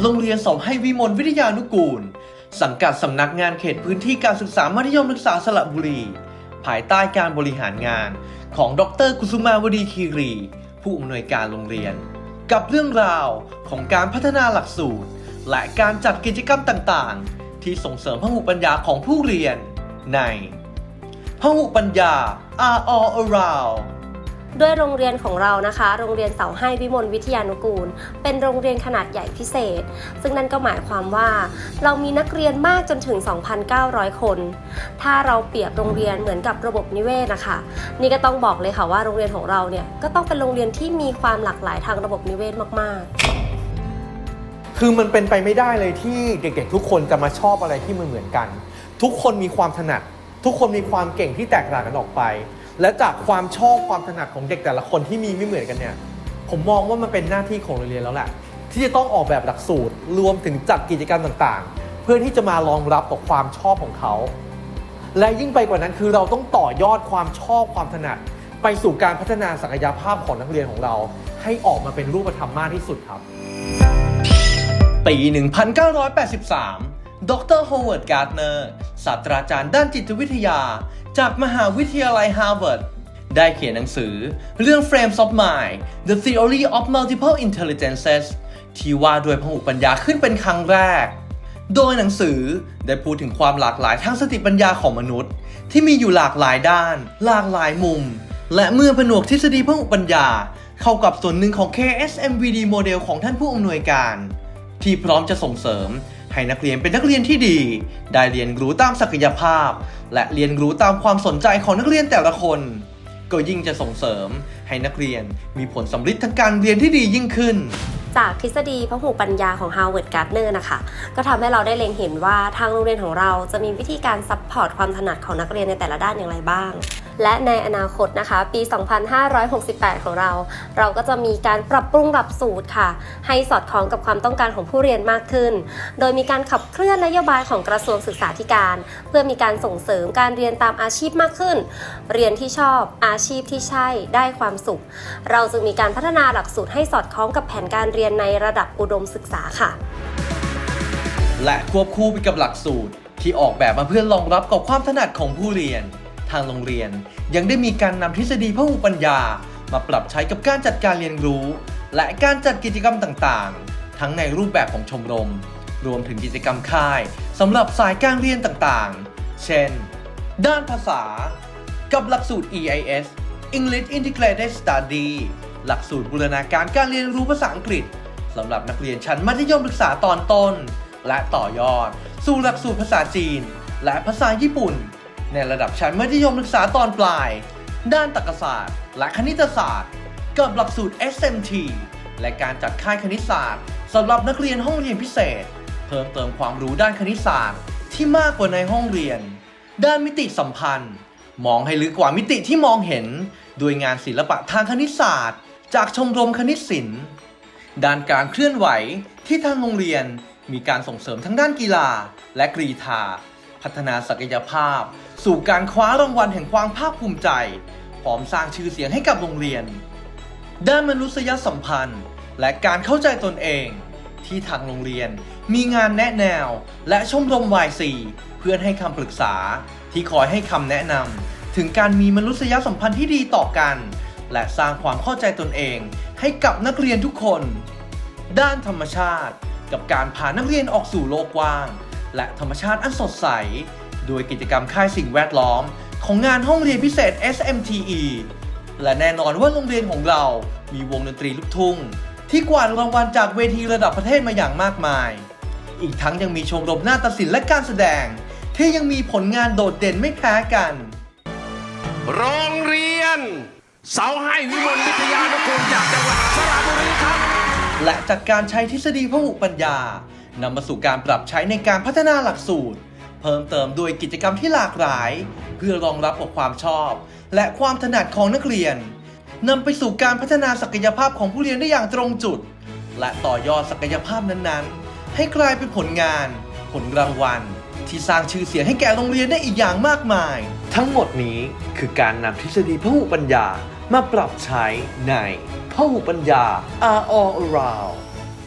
โรงเรียนเสาให้วิมลวิทยานุกูล สังกัดสำนักงานเขตพื้นที่การศึกษามัธยมศึกษาสระบุรี ภายใต้การบริหารงานของดรกุสุมาวดีคีรี ผู้อำนวยการโรงเรียน กับเรื่องราวของการพัฒนาหลักสูตร และการจัดกิจกรรมต่างๆ ที่ส่งเสริมพหุปัญญาของผู้เรียนในพหุปัญญา are all around ด้วยโรงเรียนของเรานะคะ โรงเรียนเสาให้วิมลวิทยานุกูล เป็นโรงเรียนขนาดใหญ่พิเศษ ซึ่งนั่นก็หมายความว่า เรามีนักเรียนมากจนถึง 2,900 คน ถ้าเราเปรียบโรงเรียนเหมือนกับระบบนิเวศนะคะ นี่ก็ต้องบอกเลยค่ะว่าโรงเรียนของเราเนี่ยก็ต้องเป็นโรงเรียนที่มีความหลากหลายทางระบบนิเวศมากๆคือมันเป็นไปไม่ได้เลยที่เด็กๆ ทุกคนจะมาชอบอะไรที่มันเหมือนกัน ทุกคนมีความถนัด ทุกคนมีความเก่งที่แตกต่างกันออกไป และจากความชอบความถนัดของเด็กแต่ละคนที่มีไม่เหมือนกันเนี่ย ผมมองว่ามันเป็นหน้าที่ของโรงเรียนแล้วแหละ ที่จะต้องออกแบบหลักสูตร รวมถึงจัดกิจกรรมต่างๆ เพื่อที่จะมารองรับกับความชอบของเขา และยิ่งไปกว่านั้นคือเราต้องต่อยอดความชอบความถนัด ไปสู่การพัฒนาศักยภาพของนักเรียนของเรา ให้ออกมาเป็นรูปธรรมมากที่สุดครับ ปี 1983 ดรโฮเวิร์ด การ์ดเนอร์ ศาสตราจารย์ด้านจิตวิทยา จากมหาวิทยาลัยฮาร์วาร์ดได้เขียนหนังสือเรื่อง Frames of Mind The Theory of Multiple Intelligences ที่ว่าด้วยพหุปัญญาขึ้นเป็นครั้งแรก โดยหนังสือได้พูดถึงความหลากหลายทางสติปัญญาของมนุษย์ ที่มีอยู่หลากหลายด้าน หลากหลายมุม และเมื่อผนวกทฤษฎีพหุปัญญา เข้ากับส่วนหนึ่งของ KSMVD โมเดลของท่านผู้อำนวยการ ที่พร้อมจะส่งเสริม ให้นักเรียนเป็นนักเรียนที่ดี ได้เรียนรู้ตามศักยภาพ และเรียนรู้ตามความสนใจของนักเรียนแต่ละคน ก็ยิ่งจะส่งเสริม ให้นักเรียนมีผลสำลิดทางการเรียนที่ดียิ่งขึ้นจากทฤษฎีพหูปัญญาของ Harvard Gardner นะคะ ก็ทำให้เราได้เล็งเห็นว่าทางโรงเรียนของเราจะมีวิธีการซัพพอร์ตความถนัดของนักเรียนในแต่ละด้านอย่างไรบ้าง และในอนาคตนะคะ ปี 2568 ของเรา เราก็จะมีการปรับปรุงหลักสูตรค่ะ ให้สอดคล้องกับความต้องการของผู้เรียนมากขึ้น โดยมีการขับเคลื่อนนโยบายของกระทรวงศึกษาธิการ เพื่อมีการส่งเสริมการเรียนตามอาชีพมากขึ้น เรียนที่ชอบอาชีพที่ใช่ได้ความสุข เราจึงมีการพัฒนาหลักสูตรให้สอดคล้องกับแผนการเรียนในระดับอุดมศึกษาค่ะ และควบคู่ไปกับหลักสูตรที่ออกแบบมาเพื่อรองรับกับความถนัดของผู้เรียนางโรงเรียน ยังได้มีการนำทฤษฎีพหุปัญญา มาปรับใช้กับการจัดการเรียนรู้ และการจัดกิจกรรมต่างๆ ทั้งในรูปแบบของชมรม รวมถึงกิจกรรมค่ายสำหรับสายการเรียนต่างๆ เช่น ด้านภาษา กับหลักสูตร EIS English Integrated Study หลักสูตรบูรณาการการเรียนรู้ภาษาอังกฤษสำหรับนักเรียนชั้นมัธยมศึกษาตอนต้น และต่อยอด สู่หลักสูตรภาษาจีน และภาษาญี่ปุ่น ในระดับชั้นมัธยมศึกษาตอนปลาย ด้านตรรกศาสตร์ และคณิตศาสตร์ กับหลักสูตร SMT และการจัดค่ายคณิตศาสตร์สำหรับนักเรียนห้องเรียนพิเศษ เพิ่มเติมความรู้ด้านคณิตศาสตร์ที่มากกว่าในห้องเรียน ด้านมิติสัมพันธ์ มองให้ลึกกว่ามิติที่มองเห็น ด้วยงานศิลปะทางคณิตศาสตร์ จากชมรมคณิตศิลป์ด้านการเคลื่อนไหวที่ทางโรงเรียนมีการส่งเสริมทั้งด้านกีฬาและกรีธา พัฒนาศักยภาพ สู่การคว้ารางวัลแห่งความภาคภูมิใจ พร้อมสร้างชื่อเสียงให้กับโรงเรียน ด้านมนุษยสัมพันธ์ และการเข้าใจตนเอง ที่ทางโรงเรียนมีงานแนะแนว และชมรม YC เพื่อนให้คำปรึกษา ที่คอยให้คำแนะนำถึงการมีมนุษยสัมพันธ์ที่ดีต่อกัน และสร้างความเข้าใจตนเองให้กับนักเรียนทุกคน ด้านธรรมชาติ กับการพานักเรียนออกสู่โลกกว้าง และธรรมชาติอันสดใส โดยกิจกรรมค่ายสิ่งแวดล้อม ของงานห้องเรียนพิเศษ SMTE และแน่นอนว่าโรงเรียนของเรา มีวงดนตรีลูกทุ่ง ที่กวาดรางวัลจากเวทีระดับประเทศมาอย่างมากมาย อีกทั้งยังมีชมรมนาฏศิลป์และการแสดง ที่ยังมีผลงานโดดเด่นไม่แพ้กัน โรงเรียน เสาให้วิมลวิทยานุกูลจากจังหวัดสระบุรีครับ และจากการใช้ทฤษฎีพหุปัญญา นำมาสู่การปรับใช้ในการพัฒนาหลักสูตร เพิ่มเติมด้วยกิจกรรมที่หลากหลาย เพื่อรองรับกับความชอบ และความถนัดของนักเรียนนำไปสู่การพัฒนาศักยภาพของผู้เรียนได้อย่างตรงจุด และต่อยอดศักยภาพนั้นๆ ให้กลายเป็นผลงาน ผลรางวัล ที่สร้างชื่อเสียงให้แก่โรงเรียนได้อีกอย่างมากมาย ทั้งหมดนี้คือการนำทฤษฎีพหุปัญญามาปรับใช้ในพหุปัญญา R all around